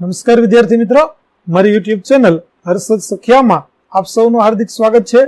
નમસ્કાર વિદ્યાર્થી મિત્રો. મારી યુટ્યુબ ચેનલ હર્ષદ સખિયામાં આપ સૌનું હાર્દિક સ્વાગત છે.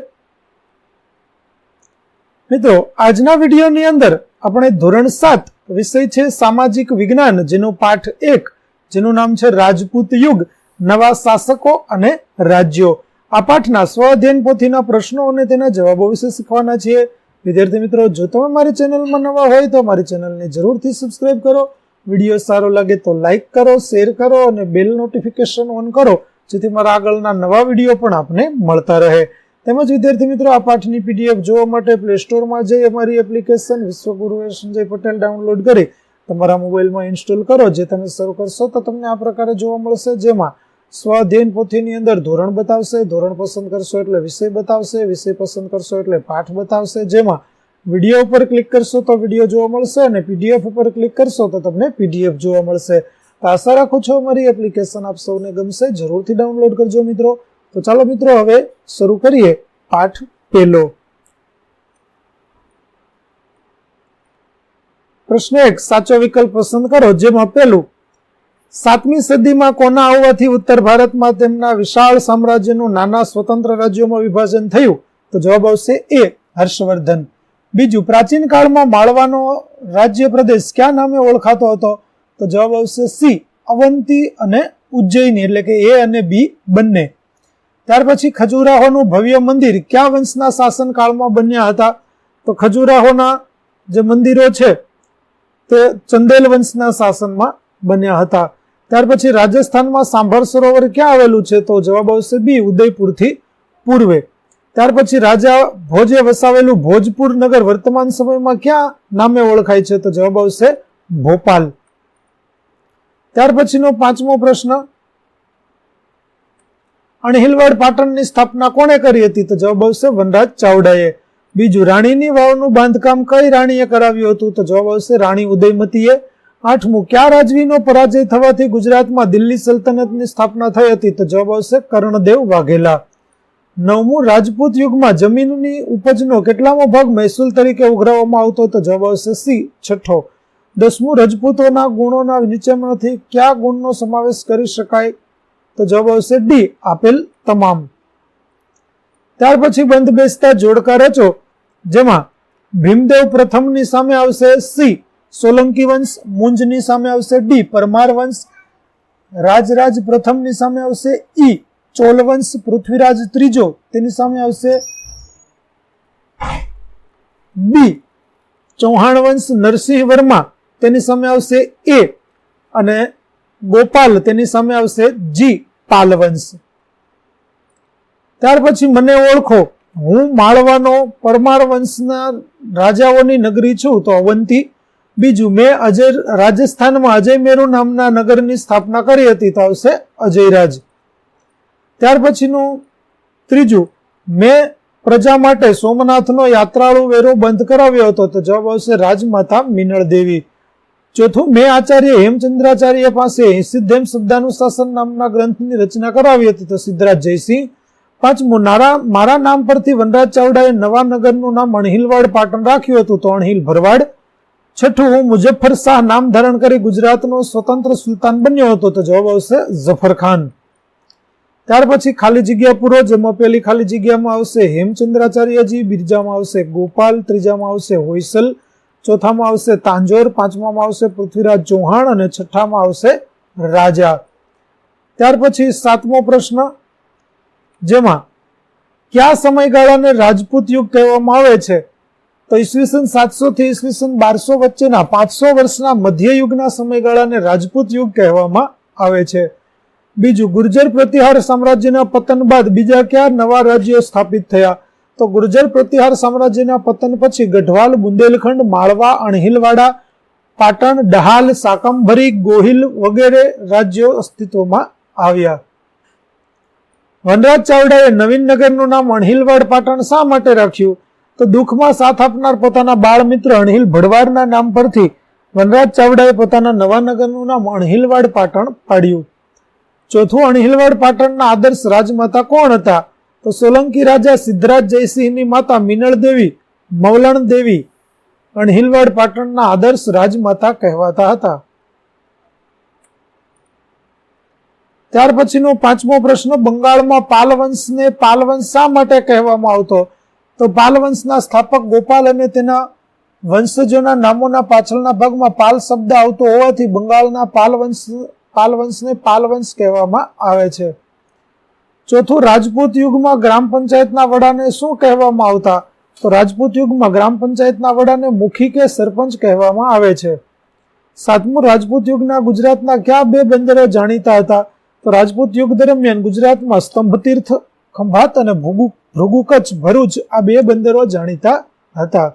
મિત્રો, આજના વિડીયોની અંદર આપણે ધોરણ સાત વિષય છે સામાજિક વિજ્ઞાન, જેનો પાઠ એક, જેનું નામ છે રાજપૂત યુગ, નવા શાસકો અને રાજ્યો. આ પાઠના સ્વ અધ્યયન પોથીના પ્રશ્નો અને તેના જવાબો વિશે શીખવાના છીએ. વિદ્યાર્થી મિત્રો, જો તમે મારી ચેનલમાં નવા હોય તો મારી ચેનલને જરૂરથી સબસ્ક્રાઇબ કરો. વીડિયો સારો લાગે તો લાઈક કરો શેર કરો અને બેલ નોટિફિકેશન ઓન કરો, જેથી મારા આગળના નવા વીડિયો પણ આપને મળતા રહે. તેમજ વિદ્યાર્થી મિત્રો, આ પાઠની પીડીએફ જોવા માટે પ્લે સ્ટોરમાં જઈ અમારી એપ્લિકેશન વિશ્વગુરુ સંજય પટેલ ડાઉનલોડ કરી તમારા મોબાઈલમાં ઇન્સ્ટોલ કરો, જે તમે શરૂ કરશો તો તમને આ પ્રકારે જોવા મળશે. જેમાં સ્વાધ્યયન પોથીની અંદર ધોરણ બતાવશે, ધોરણ પસંદ કરશો એટલે વિષય બતાવશે, વિષય પસંદ કરશો એટલે પાઠ બતાવશે. જેમાં વીડિયો ઉપર ક્લિક કરશો તો વીડિયો જોવા મળશે અને પીડીએફ ઉપર ક્લિક કરશો તો તમને પીડીએફ જોવા મળશે. તો આશા રાખું છું અમારી એપ્લિકેશન આપ સૌને ગમશે. જરૂરથી ડાઉનલોડ કરજો મિત્રો. તો ચાલો મિત્રો હવે શરૂ કરીએ પાઠ પહેલો. પ્રશ્ન એક, સાચો વિકલ્પ પસંદ કરો. જેમાં પહેલું, સાતમી સદીમાં કોના આવવાથી ઉત્તર ભારતમાં તેમના વિશાળ સામ્રાજ્યનું નાના સ્વતંત્ર રાજ્યોમાં વિભાજન થયું? તો જવાબ આવશે એ, હર્ષવર્ધન. બીજું, પ્રાચીન કાળમાં માળવાનો રાજ્ય પ્રદેશ ક્યાં નામે ઓળખાતો હતો? તો જવાબ આવશે સી, અવંતી અને ઉજ્જૈની, એટલે કે એ અને બી બંને. ત્યાર પછી ખજુરાહોનું ભવ્ય મંદિર ક્યાં વંશના શાસનકાળમાં બન્યા હતા? તો ખજુરાહોના જે મંદિરો છે, તે ચંદેલ વંશના શાસનમાં બન્યા હતા. ત્યાર પછી રાજસ્થાનમાં સાંભર સરોવર ક્યાં આવેલું છે? તો જવાબ આવશે બી, ઉદયપુરથી પૂર્વે. ત્યાર પછી રાજા ભોજે વસાવેલું ભોજપુર નગર વર્તમાન સમયમાં ક્યાં નામે ઓળખાય છે? તો જવાબ આવશે ભોપાલ. ત્યાર પછીનો પાંચમો પ્રશ્ન, અણહિલવાડ પાટણની સ્થાપના કોણે કરી હતી? તો જવાબ આવશે વનરાજ ચાવડાએ. બીજું, રાણીની વાવનું બાંધકામ કઈ રાણીએ કરાવ્યું હતું? તો જવાબ આવશે રાણી ઉદયમતીએ. આઠમું, કયા રાજવીનો પરાજય થવાથી ગુજરાતમાં દિલ્હી સલ્તનતની સ્થાપના થઈ હતી? તો જવાબ આવશે કર્ણદેવ વાઘેલા. નવમું, રાજપૂત યુગમાં જમીનની ઉપજનો કેટલામો ભાગ મહેસૂલ તરીકે ઉઘરાવવામાં આવતો તો જવાબ આવશે સી, છઠ્ઠો. દસમું, રજપૂતોના ગુણોના નીચેમાંથી કયા ગુણનો સમાવેશ કરી શકાય? તો જવાબ આવશે ડી, આપેલ તમામ. ત્યાર પછી બંધ બેસતા જોડકા રચો, જેમાં ભીમદેવ પ્રથમની સામે આવશે સી, સોલંકી વંશ, મુંજની સામે આવશે ડી, પરમાર વંશ, રાજરાજ પ્રથમની સામે આવશે ઈ ચોલવંશ પૃથ્વીરાજ ત્રીજો, તેની સામે આવશે બી ચૌહાણ વંશ નરસિંહ વર્મા, તેની સામે આવશે એ અને ગોપાલ, તેની સામે આવશે જી, પાલવંશ. ત્યાર પછી મને ઓળખો, હું માળવાનો પરમાર વંશના રાજાઓની નગરી છું, તો અવંતી. બીજું, મેં અજય રાજસ્થાનમાં અજય મેરુ નામના નગરની સ્થાપના કરી હતી, તો આવશે અજયરાજ. ત્યાર પછીનું ત્રીજું, મેં પ્રજા માટે સોમનાથનો યાત્રાળુ વેરો બંધ કરાવ્યો હતો. તો જવાબ આવશે રાજમાતા મિનળ દેવી ચોથું, મેં આચાર્ય હેમચંદ્રાચાર્ય પાસે સિદ્ધેમ શબ્દાનુશાસન નામના ગ્રંથની રચના કરાવી હતી. તો સિદ્ધરાજ જયસિંહ. પાંચમું, નારા, મારા નામ પરથી વનરાજ ચાવડાએ નવા નગરનું નામ અણહિલવાડ પાટણ રાખ્યું હતું તો અણહિલ ભરવાડ. છઠ્ઠું, હું મુજફ્ફર શાહ નામ ધારણ કરી ગુજરાતનો સ્વતંત્ર સુલતાન બન્યો હતો. તો જવાબ આવશે ઝફર ખાન. ત્યાર પછી ખાલી જગ્યા પૂરો જેમાં પહેલી ખાલી જગ્યામાં આવશે હેમચંદ્રાચાર્યજી, બીજામાં આવશે ગોપાલ, ત્રીજામાં આવશે હોયસલ, ચોથામાં આવશે તાંજોર, પાંચમામાં આવશે પૃથ્વીરાજ ચૌહાણ અને છઠ્ઠામાં આવશે રાજા. ત્યાર પછી સાતમો પ્રશ્ન, જેમાં કયા સમયગાળાને રાજપૂત યુગ કહેવામાં આવે છે? તો ઈસવીસન સાતસો થી ઈસવીસન બારસો વચ્ચેના પાંચસો વર્ષના મધ્યયુગના સમયગાળાને રાજપૂત યુગ કહેવામાં આવે છે. બીજું, ગુર્જર પ્રતિહાર સામ્રાજ્યના પતન બાદ બીજા કયા નવા રાજ્યો સ્થાપિત થયા? તો ગુર્જર પ્રતિહાર સામ્રાજ્યના પતન પછી ગઢવાલ, બુંદેલખંડ, માળવા, અણહિલવાડા, પાટણ, ડહાલ, સાકંભરી, ગોહિલ વગેરે રાજ્યો અસ્તિત્વમાં આવ્યા. વનરાજ ચાવડાએ નવીન નગરનું નામ અણહિલવાડ પાટણ શા માટે રાખ્યું? તો દુઃખમાં સાથ આપનાર પોતાના બાળ મિત્ર અણહિલ ભડવાડના નામ પરથી વનરાજ ચાવડાએ પોતાના નવા નગરનું નામ અણહિલવાડ પાટણ પાડ્યું. ચોથું અણહિલવાડ પાટણના આદર્શ રાજમાતા કોણ હતા? તો સોલંકી રાજા સિદ્ધરાજ જયસિંહની માતા મિનળ દેવી, મવલણ દેવી અણહિલવાડ પાટણના આદર્શ રાજમાતા કહેવાતા હતા. ત્યાર પછીનો પાંચમો પ્રશ્ન, બંગાળમાં પાલવંશને પાલવંશ શા માટે કહેવામાં આવતો? તો પાલવંશના સ્થાપક ગોપાલ અને તેના વંશજોના નામોના પાછળના ભાગમાં પાલ શબ્દ આવતો હોવાથી બંગાળના પાલવંશ પાલવંશને પાલવંશ કહેવામાં આવે છે. ચોથું, રાજપૂત યુગમાં ગ્રામ પંચાયતના વડાને શું કહેવામાં આવતા? તો રાજપૂત યુગમાં ગ્રામ પંચાયતના વડાને મુખી કે સરપંચ કહેવામાં આવે છે. સાતમું, રાજપૂત યુગના ગુજરાતના કયા બે બંદરો જાણીતા હતા? તો રાજપૂત યુગ દરમિયાન ગુજરાતમાં સ્તંભતીર્થ, ખંભાત અને ભૃગુ ભૃગુ કચ્છ ભરૂચ આ બે બંદરો જાણીતા હતા.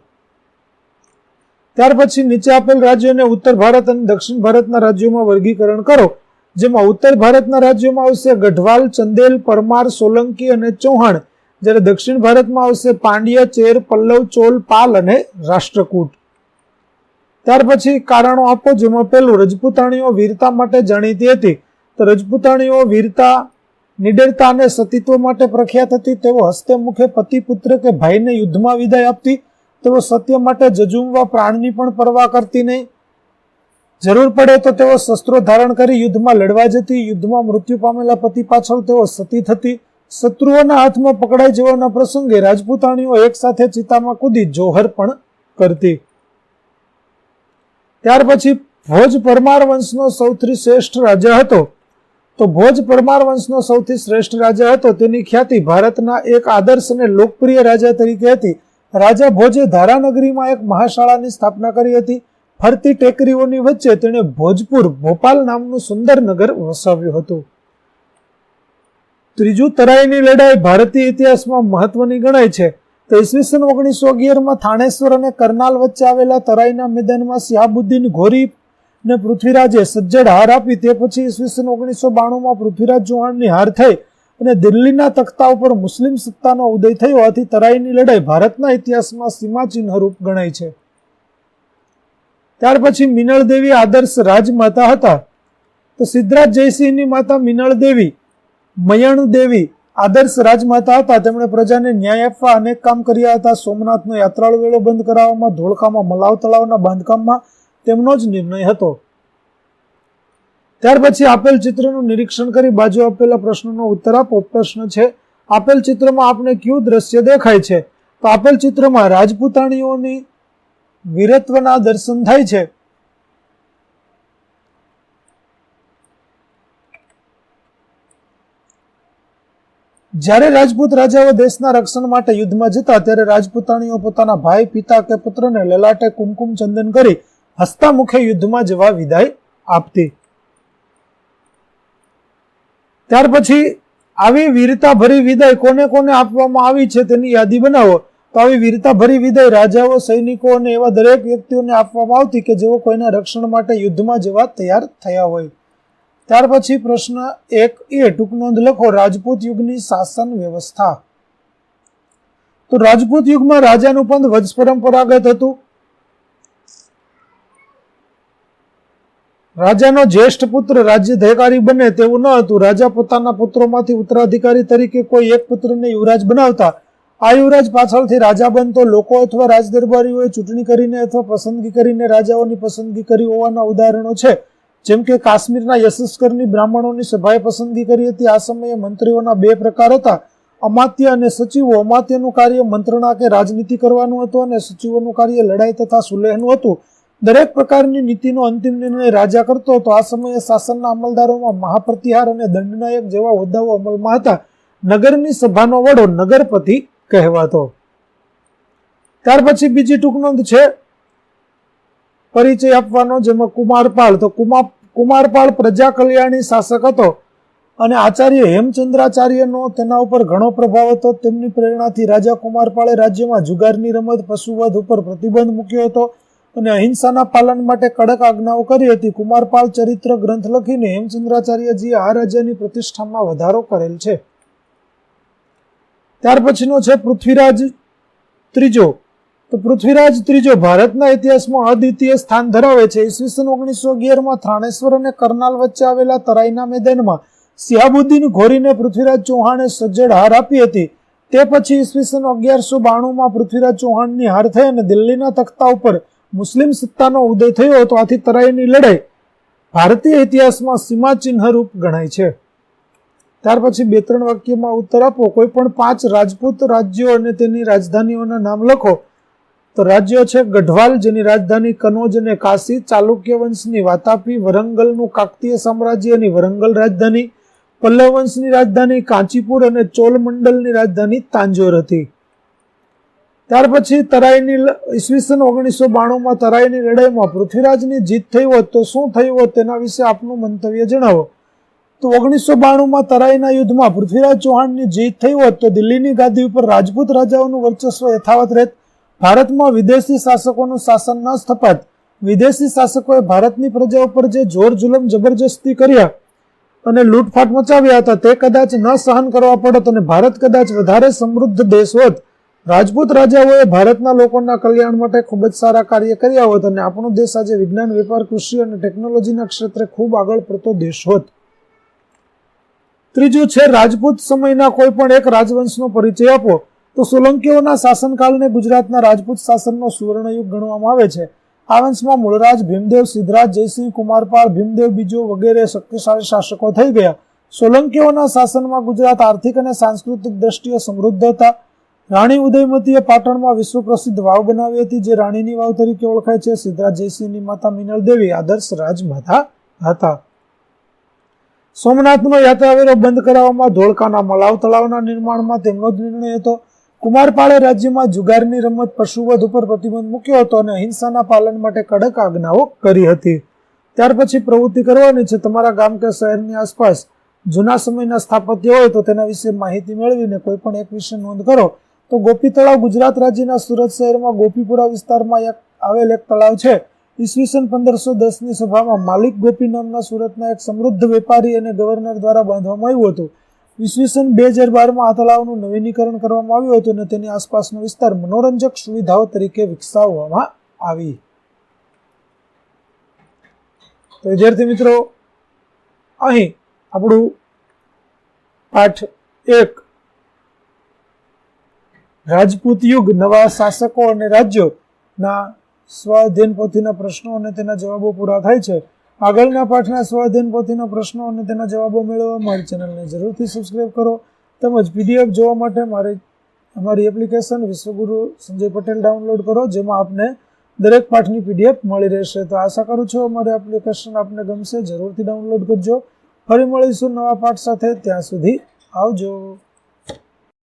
ત્યાર પછી નીચે આપેલ રાજ્યોને ઉત્તર ભારત અને દક્ષિણ ભારતના રાજ્યોમાં વર્ગીકરણ કરો, જેમાં ઉત્તર ભારતના રાજ્યોમાં આવશે ગઢવાલ, ચંદેલ, પરમાર, સોલંકી અને ચૌહાણ. જ્યારે દક્ષિણ ભારતમાં આવશે પાંડ્ય, ચેર, પલ્લવ, ચોલ, પાલ અને રાષ્ટ્રકૂટ. ત્યાર પછી કારણો આપો, જેમાં પહેલું, રજપૂતાણીઓ વીરતા માટે જાણીતી હતી. તો રજપૂતાણીઓ વીરતા, નિડરતા અને સતીત્વ માટે પ્રખ્યાત હતી. તેઓ હસ્તે મુખે પતિ પુત્ર કે ભાઈને યુદ્ધમાં વિદાય આપતી તેઓ સત્ય માટે જજુમવા પ્રાણની પણ પરવા કરતી નહીં. જરૂર પડે તો તેઓ શસ્ત્રો ધારણ કરી યુદ્ધમાં લડવા જતી, યુદ્ધમાં મૃત્યુ પામેલા પતિ પાછળ તેઓ સતી થતી. શત્રુઓના હાથમાં પકડાઈ જવાના પ્રસંગે રાજપૂતાણીઓ એક સાથે ચિતામાં કૂદી જોહર પણ કરતી. ત્યાર પછી ભોજ પરમાર વંશનો સૌથી શ્રેષ્ઠ રાજા હતો. તો ભોજ પરમાર વંશનો સૌથી શ્રેષ્ઠ રાજા હતો, તેની ખ્યાતિ ભારતના એક આદર્શ અને લોકપ્રિય રાજા તરીકે હતી. રાજા ભોજે ધારાનગરીમાં એક મહાશાળાની સ્થાપના કરી હતી. ફરતી ટેકરીઓની વચ્ચે તેણે ભોજપુર ભોપાલ નામનું સુંદર નગર વસાવ્યું હતું. ત્રીજું તરાઈની લડાઈ ભારતીય ઇતિહાસમાં મહત્વની ગણાય છે. તો ઈસવીસન ઓગણીસો અગિયારમાં થાણેશ્વર અને કરનાલ વચ્ચે આવેલા તરાઈના મેદાનમાં સિહાબુદ્દીન ઘોરી ને પૃથ્વીરાજે સજ્જડ હાર આપી. તે પછી ઈસવીસન ઓગણીસો બાણુંમાં પૃથ્વીરાજ ચૌહાણની હાર થઈ. અને દિલ્હીના તખ્તા ઉપર મુસ્લિમ સત્તાનો ઉદય થયો હોવાથી તરાઈની લડાઈ ભારતના ઇતિહાસમાં સીમાચિહ્નરૂપ ગણાય છે. ત્યાર પછી મિનળ આદર્શ રાજમાતા હતા. તો સિદ્ધરાજ જયસિંહની માતા મિનળ દેવી મયણ દેવી આદર્શ રાજમાતા હતા. તેમણે પ્રજાને ન્યાય આપવા અનેક કામ કર્યા હતા. સોમનાથનો યાત્રાળુ વેળો બંધ કરાવવામાં ધોળકામાં મલાવ તળાવના બાંધકામમાં તેમનો જ નિર્ણય હતો. ત્યાર પછી આપેલ ચિત્રનું નિરીક્ષણ કરી બાજુ આપેલા પ્રશ્નનો ઉત્તર આપો. પ્રશ્ન છે, આપેલ ચિત્રમાં આપને કયું દ્રશ્ય દેખાય છે? તો આપેલ ચિત્રમાં રાજપૂતાણીઓની વીરત્વના દર્શન થાય છે. જ્યારે રાજપૂત રાજાઓ દેશના રક્ષણ માટે યુદ્ધમાં જતા, ત્યારે રાજપૂતાણીઓ પોતાના ભાઈ, પિતા કે પુત્રને લલાટે કુમકુમ ચંદન કરી હસતા મુખે યુદ્ધમાં જવા વિદાય આપતી. ત્યાર પછી આવી વીરતા ભરી વિદાય કોને કોને આપવામાં આવી છે તેની યાદી બનાવો. તો આવી વીરતા ભરી વિદાય રાજાઓ, સૈનિકો અને એવા દરેક વ્યક્તિઓને આપવામાં આવતી કે જેઓ કોઈના રક્ષણ માટે યુદ્ધમાં જવા તૈયાર થયા હોય. ત્યાર પછી પ્રશ્ન એક એ, ટૂંક નોંધ લખો, રાજપૂત યુગની શાસન વ્યવસ્થા. તો રાજપૂત યુગમાં રાજાનું પદ વંશ પરંપરાગત હતું. રાજાનો જ્યેષ્ઠ પુત્ર રાજ્યાધિકારી બને તેવું ન હતું. રાજા પોતાના પુત્રોમાંથી ઉત્તરાધિકારી તરીકે કોઈ એક પુત્રને યુવરાજ બનાવતા. આ યુવરાજ પાછળથી રાજા બનતો લોકો અથવા રાજદરબારીઓએ ચૂંટણી કરીને અથવા પસંદગી કરીને રાજાઓની પસંદગી કરી હોવાના ઉદાહરણો છે. જેમ કે કાશ્મીરના યશસ્કરની બ્રાહ્મણોની સભાએ પસંદગી કરી હતી. આ સમયે મંત્રીઓના બે પ્રકાર હતા. અમાત્ય અને સચિવો. અમાત્યનું કાર્ય મંત્રણા કે રાજનીતિ કરવાનું હતું અને સચિવોનું કાર્ય લડાઈ તથા સુલેહનું હતું. દરેક પ્રકારની નીતિનો અંતિમ નિર્ણય રાજા કરતો હતો. આ સમયે શાસનના અમલદારોમાં મહાપ્રતિહાર અને દંડનાયક જેવા હોદ્દાઓ અમલમાં હતા. નગરની સભાનો વડો નગરપતિ કહેવાતો. ત્યાર પછી બીજી ટૂંક નોંધ છે. પરિચય આપવાનો, જેમાં કુમારપાળ. તો કુમાર કુમારપાળ પ્રજા કલ્યાણી શાસક હતો અને આચાર્ય હેમચંદ્રાચાર્યનો તેના ઉપર ઘણો પ્રભાવ હતો. તેમની પ્રેરણાથી રાજા કુમારપાળે રાજ્યમાં જુગારની રમત, પશુવધ ઉપર પ્રતિબંધ મૂક્યો હતો. અને અહિંસાના પાલન માટે કડક આજ્ઞાઓ કરી હતી. કુમારપાલ ચરિત્ર ગ્રંથ લખીને હેમચંદ્રાચાર્યજીએ આ રાજ્યની પ્રતિષ્ઠામાં વધારો કરેલ છે. ત્યાર પછીનો છે પૃથ્વીરાજ ત્રીજો. તો પૃથ્વીરાજ ત્રીજો ભારતના ઇતિહાસમાં અદ્વિતીય સ્થાન ધરાવે છે. ઈસવીસન ઓગણીસો અગિયારમાં થાણેશ્વર અને કરનાલ વચ્ચે આવેલા તરાઈના મેદાનમાં સિયાબુદ્દીન ઘોરીને પૃથ્વીરાજ ચૌહાણે સજ્જડ હાર આપી હતી. તે પછી ઈસવીસન અગિયારસો બાણુંમાં પૃથ્વીરાજ ચૌહાણની હાર થઈ અને દિલ્હીના તખ્તા ઉપર મુસ્લિમ સત્તાનો ઉદય થયો હતો, આથી તરાઈની લડાઈ ભારતીય ઇતિહાસમાં સીમાચિહ્ન રૂપ ગણાય છે. ત્યાર પછી બે ત્રણ વાક્યમાં ઉત્તર આપો. કોઈ પણ પાંચ રાજપૂત રાજ્યો અને તેની રાજધાનીઓના નામ લખો. તો રાજ્યો છે ગઢવાલ, જેની રાજધાની કનોજ અને કાશી, ચાલુક્ય વંશની વાતાપી, વરંગલનું કાકતીય સામ્રાજ્યની વરંગલ રાજધાની, પલ્લવ વંશની રાજધાની કાંચીપુર અને ચોલ મંડલની રાજધાની તાંજોર હતી. ત્યાર પછી તરાઈની ઈસવીસન ઓગણીસો બાણુંમાં તરાઈની લડાઈમાં પૃથ્વીરાજની જીત થઈ હોત તો શું થયું હોત તેના વિશે આપનું મંતવ્ય જણાવો. તો ઓગણીસો બાણુંમાં તરાઈના યુદ્ધમાં પૃથ્વીરાજ ચૌહાણની જીત થઈ હોત તો દિલ્હીની ગાદી ઉપર રાજપૂત રાજાઓનું વર્ચસ્વ યથાવત રહેત. ભારતમાં વિદેશી શાસકોનું શાસન ન સ્થપાત. વિદેશી શાસકોએ ભારતની પ્રજા ઉપર જે જોર જુલમ જબરજસ્તી કર્યા અને લૂંટફાટ મચાવ્યા હતા તે કદાચ ન સહન કરવા પડત અને ભારત કદાચ વધારે સમૃદ્ધ દેશ હોત. રાજપૂત રાજાઓએ ભારતના લોકોના કલ્યાણ માટે ખૂબ જ સારા કાર્ય કર્યા હોત અને આપણો દેશ આજે વિજ્ઞાન, વેપાર, કૃષિ અને ટેકનોલોજીના ક્ષેત્રે ખૂબ આગળ પડતો દેશ હોત. ત્રીજું છે, રાજપૂત સમયના કોઈ પણ એક રાજવંશનો પરિચય આપો. તો સોલંકીઓના શાસનકાળને ગુજરાતના રાજપૂત શાસનનો સુવર્ણયુગ ગણવામાં આવે છે. આ વંશમાં મૂળરાજ ભીમદેવ, સિદ્ધરાજ, જયસિંહ, કુમારપાળ, ભીમદેવ બીજો વગેરે શક્તિશાળી શાસકો થઈ ગયા. સોલંકીઓના શાસનમાં ગુજરાત આર્થિક અને સાંસ્કૃતિક દ્રષ્ટિએ સમૃદ્ધ હતા. રાણી ઉદયમતીએ પાટણમાં વિશ્વ પ્રસિદ્ધ વાવ બનાવી હતી, જે રાણીની વાવ તરીકે ઓળખાય છે. સિદ્ધરાજ જયસિંહની માતા મિનલ દેવી આદર્શ રાજમાતા હતા. સોમનાથનો યાત્રાવેરો બંધ કરાવવામાં ધોળકાના મલાવ તળાવના નિર્માણમાં તેમનો જ નિર્ણય હતો. કુમારપાળે રાજ્યમાં જુગારની રમત પશુવધ ઉપર પ્રતિબંધ મૂક્યો હતો અને અહિંસાના પાલન માટે કડક આજ્ઞાઓ કરી હતી. ત્યાર પછી પ્રવૃત્તિ કરવાની છે. તમારા ગામ કે શહેરની આસપાસ જૂના સમયના સ્થાપત્ય હોય તો તેના વિશે માહિતી મેળવીને કોઈ પણ એક વિશે નોંધ કરો. તો ગોપી તળાવ ગુજરાત રાજ્યના સુરત શહેરમાં ગોપીપુરા વિસ્તારમાં એક આવેલ એક તળાવ છે. ઈસવીસન પંદરસો દસની સભામાં માલિક ગોપી નામના સુરતના એક સમૃદ્ધ વેપારી અને ગવર્નર દ્વારા બાંધવામાં આવ્યું હતું. ઈસવીસન બે હજાર બારમાં આ તળાવનું નવીનીકરણ કરવામાં આવ્યું હતું અને તેની આસપાસનો વિસ્તાર મનોરંજક સુવિધાઓ તરીકે વિકસાવવામાં આવી. તો વિદ્યાર્થી મિત્રો, અહીં આપણું પાઠ એક રાજપૂત યુગ, નવા શાસકો અને રાજ્યોના સ્વાધીન પોથીના પ્રશ્નો અને તેના જવાબો પૂરા થાય છે. આગળના પાઠના સ્વાધીન પોથીના પ્રશ્નો અને તેના જવાબો મેળવવા મારી ચેનલને જરૂરથી સબસ્ક્રાઇબ કરો તેમજ પીડીએફ જોવા માટે મારી, અમારી એપ્લિકેશન વિશ્વગુરુ સંજય પટેલ ડાઉનલોડ કરો, જેમાં આપને દરેક પાઠની પીડીએફ મળી રહેશે. તો આશા કરું છું અમારી એપ્લિકેશન આપને ગમશે, જરૂરથી ડાઉનલોડ કરજો. ફરી મળીશું નવા પાઠ સાથે, ત્યાં સુધી આવજો.